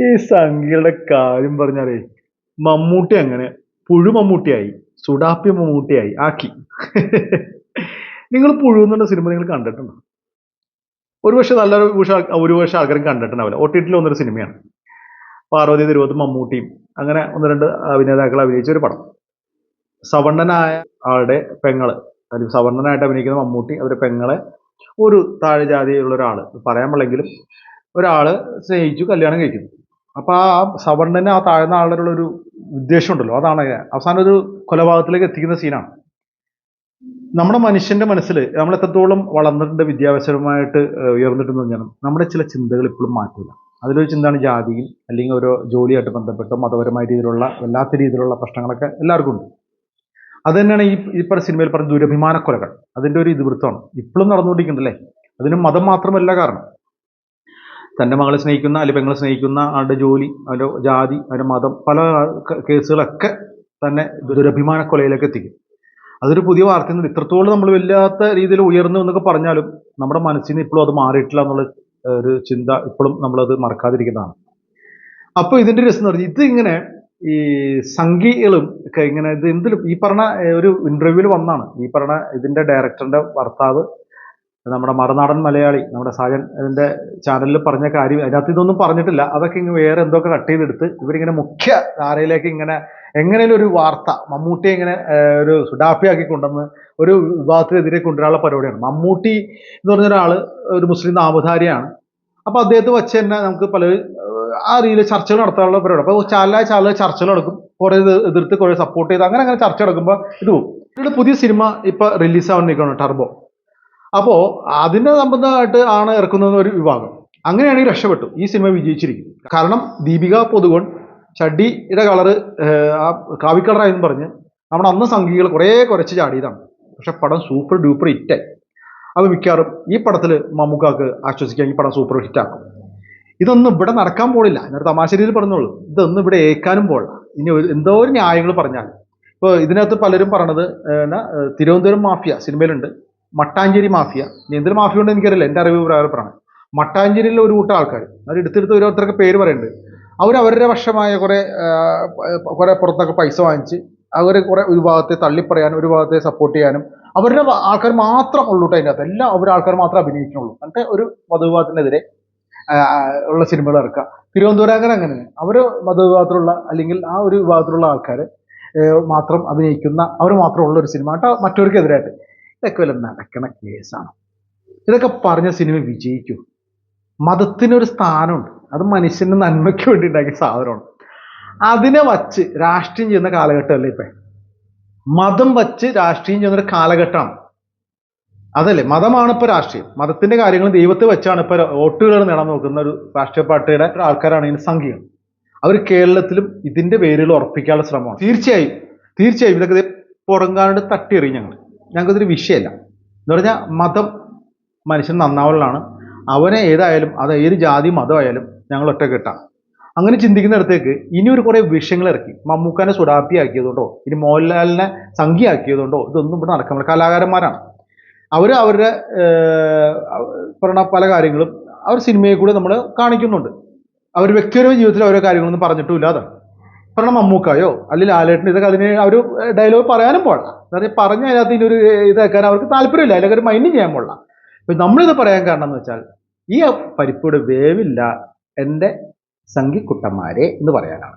ഈ സംഖ്യയുടെ കാര്യം പറഞ്ഞാലേ മമ്മൂട്ടി അങ്ങനെ പുഴു മമ്മൂട്ടിയായി സുഡാപ്പി മമ്മൂട്ടിയായി ആക്കി. നിങ്ങൾ പുഴു എന്നുള്ള സിനിമ നിങ്ങൾ കണ്ടിട്ടുണ്ടോ? ഒരുപക്ഷെ നല്ലൊരു ഭൂഷ- ഒരുപക്ഷെ ആൾക്കാരും കണ്ടിട്ടുണ്ടാവില്ല. ഒ ടി ടിയിൽ വന്നൊരു സിനിമയാണ്. പാർവതി തിരുവത്ത് മമ്മൂട്ടിയും അങ്ങനെ ഒന്ന് രണ്ട് അഭിനേതാക്കൾ അഭിനയിച്ച ഒരു പടം. സവർണനായ ആളുടെ പെങ്ങൾ അല്ലെങ്കിൽ സവർണനായിട്ട് അഭിനയിക്കുന്ന മമ്മൂട്ടി അവരുടെ പെങ്ങളെ ഒരു താഴെ ജാതിയിലുള്ള ഒരാൾ പറയാൻ പാടില്ലെങ്കിലും ഒരാൾ സ്നേഹിച്ചു കല്യാണം കഴിക്കുന്നു. അപ്പോൾ ആ സവർണന് ആ താഴ്ന്ന ആളുടെ ഒരു ഉദ്ദേശം ഉണ്ടല്ലോ അതാണ് അവസാനം ഒരു കൊലപാതകത്തിലേക്ക് എത്തിക്കുന്ന സീനാണ്. നമ്മുടെ മനുഷ്യന്റെ മനസ്സിൽ നമ്മൾ എത്രത്തോളം വളർന്നിട്ടുണ്ട് വിദ്യാഭ്യാസപരമായിട്ട് ഉയർന്നിട്ടുണ്ട് ഉയർന്നിട്ടെന്ന് പറഞ്ഞാൽ നമ്മുടെ ചില ചിന്തകൾ ഇപ്പോഴും മാറ്റില്ല അതിലൊരു ചിന്തയാണ് ജാതിയും അല്ലെങ്കിൽ ഓരോ ജോലിയായിട്ട് ബന്ധപ്പെട്ടോ മതപരമായ രീതിയിലുള്ള വല്ലാത്ത രീതിയിലുള്ള പ്രശ്നങ്ങളൊക്കെ എല്ലാവർക്കും ഉണ്ട്. അത് തന്നെയാണ് ഈ ഈ സിനിമയിൽ പറഞ്ഞ ദുരഭിമാന കൊലകൾ. അതിന്റെ ഒരു ഇതിവൃത്തമാണ്. ഇപ്പോഴും നടന്നുകൊണ്ടിരിക്കുന്നുണ്ടല്ലേ? അതിന് മതം മാത്രമല്ല കാരണം. തന്റെ മകളെ സ്നേഹിക്കുന്ന അല്ലെങ്കിൽ പെങ്ങളെ സ്നേഹിക്കുന്ന ആളുടെ ജോലി അവരുടെ ജാതി അവരുടെ മതം പല കേസുകളൊക്കെ തന്നെ ദുരഭിമാന കൊലയിലേക്ക് എത്തിക്കും. അതൊരു പുതിയ വാർത്തയാണ്. ഇത്രത്തോളം നമ്മൾ വല്ലാത്ത രീതിയിൽ ഉയർന്നു എന്നൊക്കെ പറഞ്ഞാലും നമ്മുടെ മനസ്സിന് ഇപ്പോഴും അത് മാറിയിട്ടില്ല എന്നുള്ള ഒരു ചിന്ത ഇപ്പോഴും നമ്മളത് മറക്കാതിരിക്കുന്നതാണ്. അപ്പോൾ ഇതിന്റെ രസം എന്ന് പറഞ്ഞാൽ ഇത് ഇങ്ങനെ ഈ സംഖ്യകളും ഒക്കെ ഇങ്ങനെ ഇത് എന്തിലും ഈ പറഞ്ഞ ഒരു ഇന്റർവ്യൂവിൽ വന്നാണ്. ഈ പറഞ്ഞ ഇതിന്റെ ഡയറക്ടറിന്റെ ഭർത്താവ് നമ്മുടെ മറുനാടൻ മലയാളി നമ്മുടെ സാജൻ ഇതിന്റെ ചാനലിൽ പറഞ്ഞ കാര്യം അതിനകത്ത് ഇതൊന്നും പറഞ്ഞിട്ടില്ല. അതൊക്കെ ഇങ്ങനെ വേറെ എന്തൊക്കെ കട്ട് ചെയ്തെടുത്ത് ഇവരിങ്ങനെ മുഖ്യ ധാരയിലേക്ക് ഇങ്ങനെ എങ്ങനെയും ഒരു വാർത്ത മമ്മൂട്ടിയെ ഇങ്ങനെ ഒരു സുഡാഫിയാക്കി കൊണ്ടുവന്ന് ഒരു വിവാഹത്തിനെതിരെ കൊണ്ടുവരാനുള്ള പരിപാടിയാണ്. മമ്മൂട്ടി എന്ന് പറഞ്ഞ ഒരാൾ ഒരു മുസ്ലിം നാമധാരിയാണ്. അപ്പോൾ അദ്ദേഹത്തെ വച്ച് തന്നെ നമുക്ക് പല ആ രീതിയിൽ ചർച്ചകൾ നടത്താനുള്ള പരിപാടി. അപ്പോൾ ചാല ചാല ചർച്ചകൾ നടക്കും. കുറെ എതിർത്ത് കുറെ സപ്പോർട്ട് ചെയ്ത് അങ്ങനെ അങ്ങനെ ചർച്ച നടക്കുമ്പോൾ ഇത് പോകും. ഇവിടെ പുതിയ സിനിമ ഇപ്പൊ റിലീസ് ആവാൻ ടർബോ അപ്പോ അതിനെ സംബന്ധമായിട്ട് ആണ് ഇറക്കുന്നത് ഒരു വിഭാഗം. അങ്ങനെയാണെങ്കിൽ രക്ഷപ്പെട്ടു. ഈ സിനിമ വിജയിച്ചിരിക്കും കാരണം ദീപിക പൊതുകോൺ ചടിയുടെ കളറ് ആ കാവി കളറായെന്ന് പറഞ്ഞ് നമ്മുടെ അന്ന് സംഘികൾ കുറേ കുറച്ച് ചാടിയതാണ്. പക്ഷെ പടം സൂപ്പർ ഡ്യൂപ്പർ ഹിറ്റായി അത് മിക്കവാറും ഈ പടത്തിൽ മമ്മൂക്കാക്ക് ആശ്വസിക്കാൻ ഈ പടം സൂപ്പർ ഹിറ്റാക്കും ഇതൊന്നും ഇവിടെ നടക്കാൻ പോകില്ല എന്നൊരു തമാശ രീതിയിൽ പറഞ്ഞോളൂ. ഇതൊന്നും ഇവിടെ ഏക്കാനും പോകില്ല ഇനി ഒരു എന്തോ ഒരു ന്യായങ്ങൾ പറഞ്ഞാൽ. ഇപ്പോൾ ഇതിനകത്ത് പലരും പറഞ്ഞത് എന്നാ, തിരുവനന്തപുരം മാഫിയ സിനിമയിലുണ്ട്. മട്ടാഞ്ചേരി മാഫിയ. എന്തൊരു മാഫിയ ഉണ്ടെന്ന് എനിക്കറിയില്ല. എന്റെ അറിവ് പ്രകാരപ്പെടാണ് മട്ടാഞ്ചേരിയിലെ ഒരു കൂട്ടം ആൾക്കാർ അവർ എടുത്തെടുത്ത് ഓരോരുത്തർക്ക് പേര് പറയുന്നുണ്ട് അവർ അവരുടെ വശമായ കുറേ കുറേ പുറത്തൊക്കെ പൈസ വാങ്ങിച്ച് അവർ കുറേ ഒരു ഭാഗത്തെ തള്ളിപ്പറയാനും ഒരു ഭാഗത്തെ സപ്പോർട്ട് ചെയ്യാനും അവരുടെ ആൾക്കാർ മാത്രം ഉള്ളൂട്ടോ അതിന്റെ അകത്ത് എല്ലാ അവരുടെ ആൾക്കാർ മാത്രമേ അഭിനയിക്കുന്നുള്ളൂ. എന്നിട്ട് ഒരു മതവിഭാഗത്തിനെതിരെ ആ, ഉള്ള സിനിമകൾ ഇറക്കുക തിരുവനന്തപുരം അങ്ങനെ അവർ മതവിഭാഗത്തിലുള്ള അല്ലെങ്കിൽ ആ ഒരു വിഭാഗത്തിലുള്ള ആൾക്കാർ മാത്രം അഭിനയിക്കുന്ന അവർ മാത്രമുള്ള ഒരു സിനിമ കേട്ടോ. മറ്റവർക്കെതിരായിട്ട് ഇതൊക്കെ വല്ല നടക്കണ കേസാണ്. ഇതൊക്കെ പറഞ്ഞ സിനിമ വിജയിക്കൂ. മതത്തിനൊരു സ്ഥാനമുണ്ട്. അത് മനുഷ്യന്റെ നന്മയ്ക്ക് വേണ്ടി ഉണ്ടാക്കിയ സാധനമാണ്. അതിനെ വച്ച് രാഷ്ട്രീയം ചെയ്യുന്ന കാലഘട്ടമല്ലേ ഇപ്പൊ? മതം വച്ച് രാഷ്ട്രീയം ചെയ്യുന്ന ഒരു കാലഘട്ടമാണ്. അതല്ലേ? മതമാണ് ഇപ്പൊ രാഷ്ട്രീയം. മതത്തിന്റെ കാര്യങ്ങൾ ദൈവത്തെ വെച്ചാണ് ഇപ്പൊ വോട്ടുകൾ നേടാൻ നോക്കുന്ന ഒരു രാഷ്ട്രീയ പാർട്ടിയുടെ ആൾക്കാരാണ് ഇതിന് സംഖ്യകൾ അവർ കേരളത്തിലും ഇതിന്റെ പേരിൽ ഉറപ്പിക്കാനുള്ള ശ്രമമാണ്. തീർച്ചയായും തീർച്ചയായും ഇതൊക്കെ ദേ പുറങ്കാണ്ട് തട്ടിയെറിയും ഞങ്ങൾ ഞങ്ങൾക്കതൊരു വിഷയമല്ല. എന്ന് പറഞ്ഞാൽ മതം മനുഷ്യൻ നന്നാവുള്ളതാണ് അവനെ ഏതായാലും അത് ഏത് ജാതി മതമായാലും ഞങ്ങൾ ഒറ്റക്കെട്ടാണ് അങ്ങനെ ചിന്തിക്കുന്നിടത്തേക്ക് ഇനി ഒരു കുറേ വിഷയങ്ങൾ ഇറക്കി. മമ്മൂക്കാനെ സുഡാപ്പി ആക്കിയതുകൊണ്ടോ ഇനി മോഹൻലാലിനെ സംഖ്യ ആക്കിയതുകൊണ്ടോ ഇതൊന്നും ഇവിടെ നടക്കാൻ കലാകാരന്മാരാണ്. അവർ അവരുടെ പറയണ പല കാര്യങ്ങളും അവർ സിനിമയെ കൂടെ നമ്മൾ കാണിക്കുന്നുണ്ട്. അവർ വ്യക്തിപരമായ ജീവിതത്തിൽ ഓരോ കാര്യങ്ങളൊന്നും പറഞ്ഞിട്ടുമില്ല അതാണ്. പറഞ്ഞ മമ്മൂക്കായോ അല്ലെങ്കിൽ ലാലേട്ടൻ ഇതൊക്കെ അതിന് അവർ ഡയലോഗ് പറയാനും പോകണ്ട അതായത് പറഞ്ഞ അതിനകത്ത് ഇതിനൊരു ഇതാക്കാൻ അവർക്ക് താല്പര്യമില്ല. അല്ലെങ്കിൽ ഒരു മൈൻഡ് ചെയ്യാൻ പോകണം അപ്പം നമ്മളിത് പറയാൻ കാരണം എന്ന് വെച്ചാൽ ഈ പരിപ്പൂടെ വേവില്ല എന്റെ സംഘിക്കുട്ടന്മാരെ എന്ന് പറയാനാണ്.